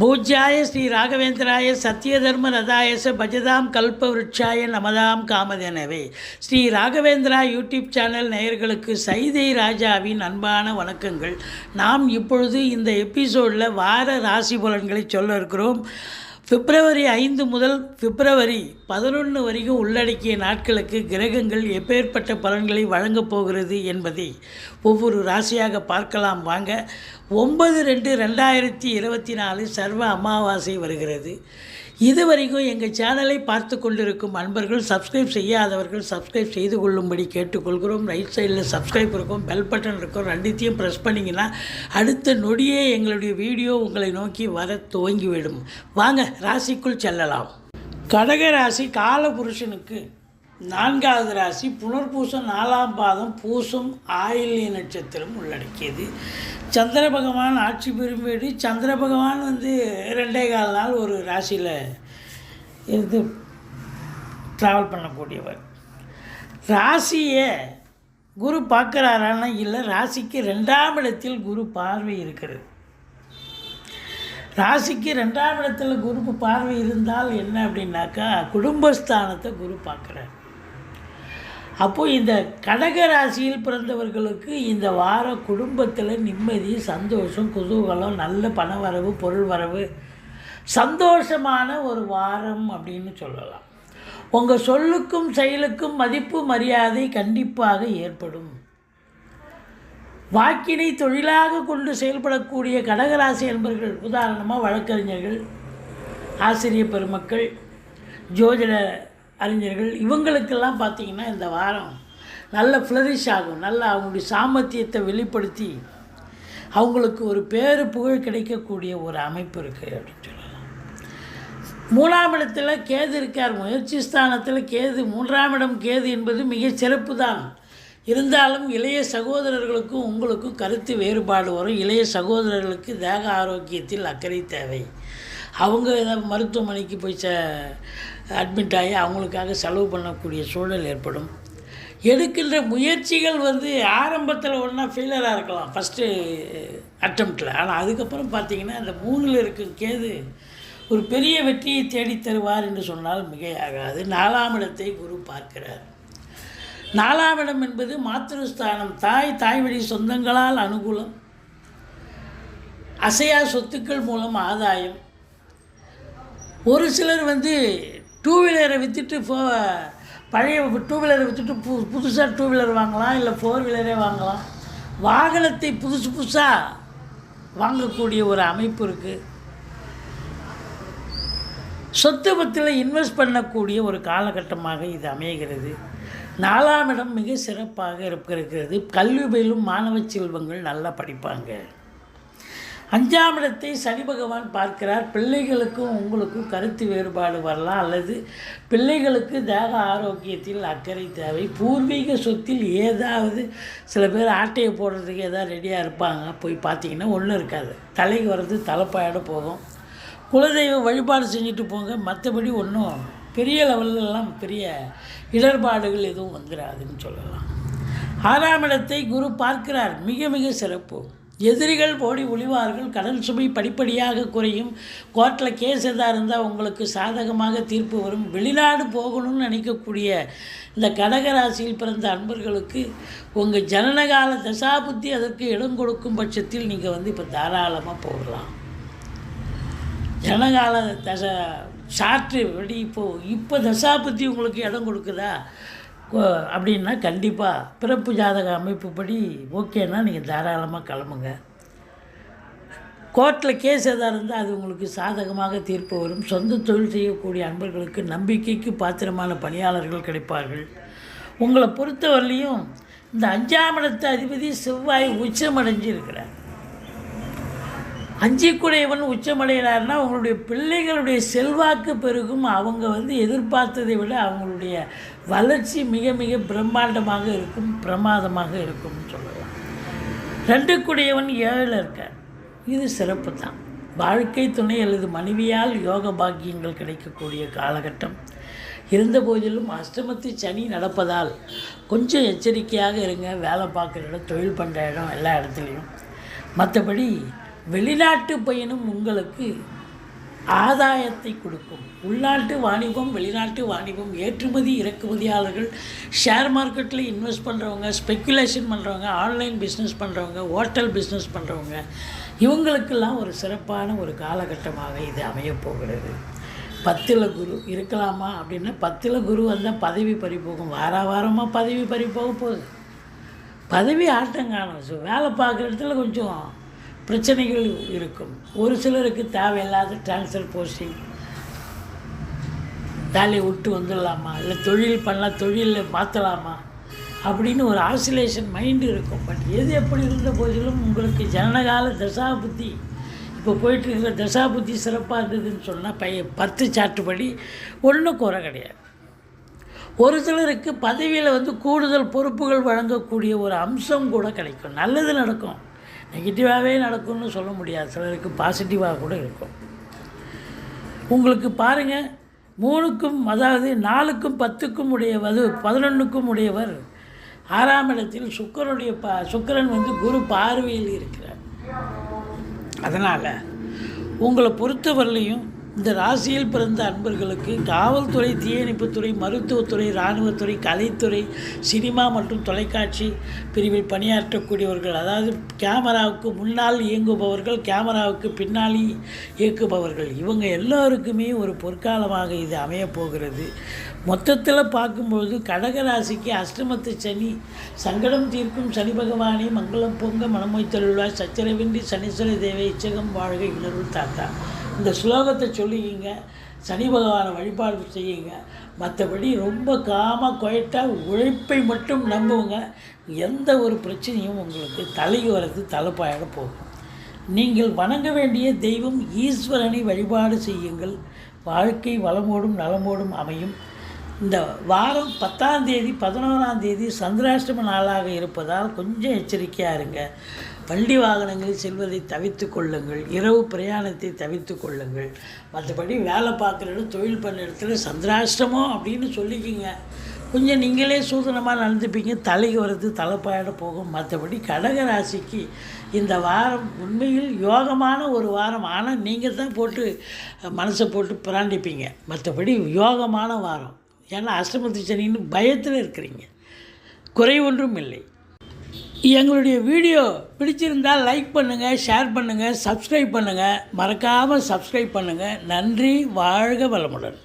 பூஜ்யாய ஸ்ரீ ராகவேந்திராய சத்யதர்ம ரதாயச பஜதாம் கல்ப விருட்சாய நமதாம் காமதெனவே ஸ்ரீ ராகவேந்திரா யூடியூப் சேனல் நேயர்களுக்கு சைதை ராஜாவின் அன்பான வணக்கங்கள். நாம் இப்பொழுது இந்த எபிசோடில் வார ராசி பலன்களை சொல்ல இருக்கிறோம். பிப்ரவரி ஐந்து முதல் பிப்ரவரி பதினொன்று வரைக்கும் உள்ளடக்கிய நாட்களுக்கு கிரகங்கள் எப்பேற்பட்ட பலன்களை வழங்கப் போகிறது என்பதை ஒவ்வொரு ராசியாக பார்க்கலாம் வாங்க. ஒன்பது ரெண்டு ரெண்டாயிரத்தி இருபத்தி நாலு சர்வ அமாவாசை வருகிறது. இதுவரைக்கும் எங்கள் சேனலை பார்த்து கொண்டிருக்கும் அன்பர்கள் சப்ஸ்கிரைப் செய்யாதவர்கள் சப்ஸ்கிரைப் செய்து கொள்ளும்படி கேட்டுக்கொள்கிறோம். ரைட் சைடில் சப்ஸ்கிரைப் இருக்கும் பெல் பட்டன் இருக்கும் ரெண்டுத்தையும் ப்ரெஸ் பண்ணிங்கன்னா அடுத்த நொடியே எங்களுடைய வீடியோ உங்களை நோக்கி வர துவங்கிவிடும். வாங்க ராசிக்குள் செல்லலாம். கடக ராசி காலபுருஷனுக்கு நான்காவது ராசி புனர்பூசம் நாலாம் பாதம் பூசம் ஆயில்ய நட்சத்திரம் உள்ளடக்கியது. சந்திர பகவான் ஆட்சி பெறும் வீடு சந்திர பகவான் வந்து ரெண்டே கால் நாள் ஒரு ராசியில் இருந்து ட்ராவல் பண்ணக்கூடியவர். ராசியை குரு பார்க்குறாரான்னா இல்லை ராசிக்கு ரெண்டாம் இடத்தில் குரு பார்வை இருக்கிறது. ராசிக்கு ரெண்டாம் இடத்துல குரு பார்வை இருந்தால் என்ன அப்படின்னாக்கா குடும்பஸ்தானத்தை குரு பார்க்குறாரு. அப்போது இந்த கடக ராசியில் பிறந்தவர்களுக்கு இந்த வார குடும்பத்தில் நிம்மதி சந்தோஷம் குதூகலம் நல்ல பண வரவு பொருள் வரவு சந்தோஷமான ஒரு வாரம் அப்படின்னு சொல்லலாம். உங்கள் சொல்லுக்கும் செயலுக்கும் மதிப்பு மரியாதை கண்டிப்பாக ஏற்படும். வாக்கினை தொழிலாக கொண்டு செயல்படக்கூடிய கடகராசி என்பர்கள் உதாரணமாக வழக்கறிஞர்கள் ஆசிரியர் பெருமக்கள் ஜோதிட அறிஞர்கள் இவங்களுக்கெல்லாம் பார்த்திங்கன்னா இந்த வாரம் நல்ல ஃப்ளரிஷ் ஆகும். நல்ல அவங்களுடைய சாமர்த்தியத்தை வெளிப்படுத்தி அவங்களுக்கு ஒரு பேரு புகழ் கிடைக்கக்கூடிய ஒரு அமைப்பு இருக்குது அப்படின்னு சொல்லலாம். மூணாம் இடத்துல கேது இருக்கார். முயற்சி ஸ்தானத்தில் கேது மூன்றாம் இடம் கேது என்பது மிக சிறப்பு தான். இருந்தாலும் இளைய சகோதரர்களுக்கும் உங்களுக்கும் கருத்து வேறுபாடு வரும். இளைய சகோதரர்களுக்கு தேக ஆரோக்கியத்தில் அக்கறை தேவை. அவங்க ஏதாவது மருத்துவமனைக்கு போய் ச அட்மிட் ஆகி அவங்களுக்காக செலவு பண்ணக்கூடிய சூழல் ஏற்படும். எடுக்கின்ற முயற்சிகள் வந்து ஆரம்பத்தில் ஒன்றா ஃபெயிலராக இருக்கலாம். ஃபஸ்ட்டு அட்டம்ப்டில் ஆனால் அதுக்கப்புறம் பார்த்திங்கன்னா அந்த மூணில் இருக்கும் கேது ஒரு பெரிய வெற்றியை தேடித் தருவார் என்று சொன்னால் மிகையாகாது. நாலாம் இடத்தை குரு பார்க்கிறார். நாலாம் இடம் என்பது மாத்திருஸ்தானம். தாய் தாய் வழி சொந்தங்களால் அனுகூலம். அசையா சொத்துக்கள் மூலம் ஆதாயம். ஒரு சிலர் வந்து டூ வீலரை விற்றுட்டு ஃபோ பழைய டூ வீலரை விற்றுட்டு பு புதுசாக டூ வீலர் வாங்கலாம் இல்லை ஃபோர் வீலரே வாங்கலாம். வாகனத்தை புதுசு புதுசாக வாங்கக்கூடிய ஒரு அமைப்பு இருக்குது சொத்து பத்தில் இன்வெஸ்ட் பண்ணக்கூடிய ஒரு காலகட்டமாக இது அமைகிறது. நாலாம் இடம் மிக சிறப்பாக இருக்கிறது. கல்வி பயிலும் மாணவ செல்வங்கள் நல்லா படிப்பாங்க. அஞ்சாம் இடத்தை சனி பகவான் பார்க்கிறார். பிள்ளைகளுக்கும் உங்களுக்கும் கருத்து வேறுபாடு வரலாம். அல்லது பிள்ளைகளுக்கு தேக ஆரோக்கியத்தில் அக்கறை தேவை. பூர்வீக சொத்தில் ஏதாவது சில பேர் ஆட்டையை போடுறதுக்கு ஏதாவது ரெடியாக இருப்பாங்க. போய் பார்த்தீங்கன்னா ஒன்றும் இருக்காது. தலைக்கு வர்றது தலைப்பாயோட போகும். குலதெய்வ வழிபாடு செஞ்சுட்டு போங்க. மற்றபடி ஒன்றும் பெரிய லெவல்லலாம் பெரிய இடர்பாடுகள் எதுவும் வந்துடாதுன்னு சொல்லலாம். ஆறாம் இடத்தை குரு பார்க்கிறார். மிக மிக சிறப்பு. எதிரிகள் ஓடி ஒளிவார்கள் கடல் சுமை படிப்படியாக குறையும். கோர்ட்டில் கேஸ் எதாக இருந்தால் உங்களுக்கு சாதகமாக தீர்ப்பு வரும். வெளிநாடு போகணும்னு நினைக்கக்கூடிய இந்த கடகராசியில் பிறந்த அன்பர்களுக்கு உங்கள் ஜனனகால தசாபுத்தி அதற்கு இடம் கொடுக்கும் பட்சத்தில் நீங்கள் வந்து இப்போ தாராளமாக போகலாம். ஜனகால தச சாற்று வெடி இப்போது இப்போ தசாபத்தி உங்களுக்கு இடம் கொடுக்குதா? அப்படின்னா கண்டிப்பாக பிறப்பு ஜாதக அமைப்புப்படி ஓகேன்னா நீங்கள் தாராளமாக கிளம்புங்க. கோர்ட்டில் கேஸ் எதாக இருந்தால் அது உங்களுக்கு சாதகமாக தீர்ப்பு வரும். சொந்த தொழில் செய்யக்கூடிய அன்பர்களுக்கு நம்பிக்கைக்கு பாத்திரமான பணியாளர்கள் கிடைப்பார்கள். உங்களை பொறுத்தவரையிலையும் இந்த அஞ்சாம் இடத்து அதிபதி செவ்வாய் உச்சமடைஞ்சு இருக்கிறார் அஞ்சிக்குடையவன் உச்சமடைகிறார்னா அவங்களுடைய பிள்ளைகளுடைய செல்வாக்கு பெருகும். அவங்க வந்து எதிர்பார்த்ததை விட அவங்களுடைய வளர்ச்சி மிக மிக பிரம்மாண்டமாக இருக்கும் பிரமாதமாக இருக்கும்னு சொல்லலாம். ரெண்டு குடையவன் ஏழில் இருக்க இது சிறப்பு தான் வாழ்க்கை துணை அல்லது மனைவியால் யோக பாக்கியங்கள் கிடைக்கக்கூடிய காலகட்டம். இருந்த போதிலும் அஷ்டமத்து சனி நடப்பதால் கொஞ்சம் எச்சரிக்கையாக இருங்க. வேலை பார்க்குற இடம் தொழில் பண்ணுற இடம் எல்லா இடத்துலையும். மற்றபடி வெளிநாட்டு பயணம் உங்களுக்கு ஆதாயத்தை கொடுக்கும். உள்நாட்டு வாணிபம் வெளிநாட்டு வாணிபம் ஏற்றுமதி இறக்குமதியாளர்கள் ஷேர் மார்க்கெட்டில் இன்வெஸ்ட் பண்ணுறவங்க ஸ்பெக்குலேஷன் பண்ணுறவங்க ஆன்லைன் பிஸ்னஸ் பண்ணுறவங்க ஹோட்டல் பிஸ்னஸ் பண்ணுறவங்க இவங்களுக்கெல்லாம் ஒரு சிறப்பான ஒரு காலகட்டமாக இது அமையப்போகிறது பத்தில் குரு இருக்கலாமா அப்படின்னா பத்தில் குரு வந்தால் பதவி பறி போகும் வார வாரமாக பதவி பறி போக போகுது. பதவி ஆட்டம் காணும். ஸோ வேலை பார்க்குற இடத்துல கொஞ்சம் பிரச்சனைகள் இருக்கும். ஒரு சிலருக்கு தேவையில்லாத டிரான்ஸ்ஃபர் போஸ்டிங் வேலையை விட்டு வந்துடலாமா? இல்லை தொழில் பண்ணலாம் தொழிலில் மாற்றலாமா அப்படின்னு ஒரு ஆசிலேஷன் மைண்டு இருக்கும். பட் எது எப்படி இருந்த போதிலும் உங்களுக்கு ஜனனகால தசாபுத்தி இப்போ போயிட்டு இருக்கிற தசாபுத்தி சிறப்பாக இருந்ததுன்னு சொன்னால் பைய பத்து சாட்டுப்படி ஒன்றும் குறை கிடையாது. ஒரு சிலருக்கு பதவியில் வந்து கூடுதல் பொறுப்புகள் வழங்கக்கூடிய ஒரு அம்சம் கூட கிடைக்கும். நல்லது நடக்கும். நெகட்டிவாகவே நடக்கும்னு சொல்ல முடியாது. சிலருக்கு பாசிட்டிவாக கூட இருக்கும். உங்களுக்கு பாருங்கள் மூணுக்கும் அதாவது நாலுக்கும் பத்துக்கும் உடையவது பதினொன்றுக்கும் உடையவர் ஆறாம் இடத்தில் சுக்கரனுடைய பா சுக்கரன் வந்து குரு பார்வையில் இருக்கிறார். அதனால் உங்களை பொறுத்தவரையிலையும் இந்த ராசியில் பிறந்த அன்பர்களுக்கு காவல்துறை தீயணைப்புத்துறை மருத்துவத்துறை இராணுவத்துறை கலைத்துறை சினிமா மற்றும் தொலைக்காட்சி பிரிவில் பணியாற்றக்கூடியவர்கள் அதாவது கேமராவுக்கு முன்னால் இயங்குபவர்கள் கேமராவுக்கு பின்னால் இயக்குபவர்கள் இவங்க எல்லோருக்குமே ஒரு பொற்காலமாக இது அமையப்போகிறது மொத்தத்தில் பார்க்கும்பொழுது கடக ராசிக்கு அஷ்டமத்து சனி சங்கடம் தீர்க்கும் சனி பகவானே மங்களம் பொங்க மனமொய் தருள்வாய் சச்சரவின்றி சனீஸ்வர தேவை இச்சகம் வாழ்க இளருள் தாத்தா. இந்த ஸ்லோகத்தை சொல்லிக்கிங்க சனி பகவானை வழிபாடு செய்யுங்க மற்றபடி ரொம்ப காமாக குவைட்டாக உழைப்பை மட்டும் நம்புவங்க எந்த ஒரு பிரச்சனையும் உங்களுக்கு தலைக்கு வரது தலைப்பாயிட போகும். நீங்கள் வணங்க வேண்டிய தெய்வம் ஈஸ்வரனை வழிபாடு செய்யுங்கள். வாழ்க்கை வளமோடும் நலமோடும் அமையும். இந்த வாரம் பத்தாம் தேதி பதினோராம் தேதி சந்திராஷ்டம நாளாக இருப்பதால் கொஞ்சம் எச்சரிக்கையாக இருங்க. வண்டி வாகனங்களில் செல்வதை தவித்து கொள்ளுங்கள். இரவு பிரயாணத்தை தவித்து கொள்ளுங்கள். மற்றபடி வேலை பார்க்குற இடம் தொழில் பண்ண இடத்துல சந்திராஷ்டமம் அப்படின்னு சொல்லிக்கிங்க. கொஞ்சம் நீங்களே சூதனமாக நடந்துப்பீங்க. தலைக்கு வர்றது தலைப்பாயிட போகும். மற்றபடி கடக ராசிக்கு இந்த வாரம் உண்மையில் யோகமான ஒரு வாரம். ஆனால் நீங்கள் தான் போட்டு மனசை போட்டு பிராண்டிப்பீங்க. மற்றபடி யோகமான வாரம். ஏன்னா அஷ்டமத்து சனின்னு பயத்தில் இருக்கிறீங்க. குறை ஒன்றும் இல்லை. எங்களுடைய வீடியோ பிடிச்சிருந்தால் லைக் பண்ணுங்கள் ஷேர் பண்ணுங்கள் சப்ஸ்கிரைப் பண்ணுங்கள் மறக்காமல் சப்ஸ்கிரைப் பண்ணுங்கள் நன்றி வாழ்க வளமுடன்.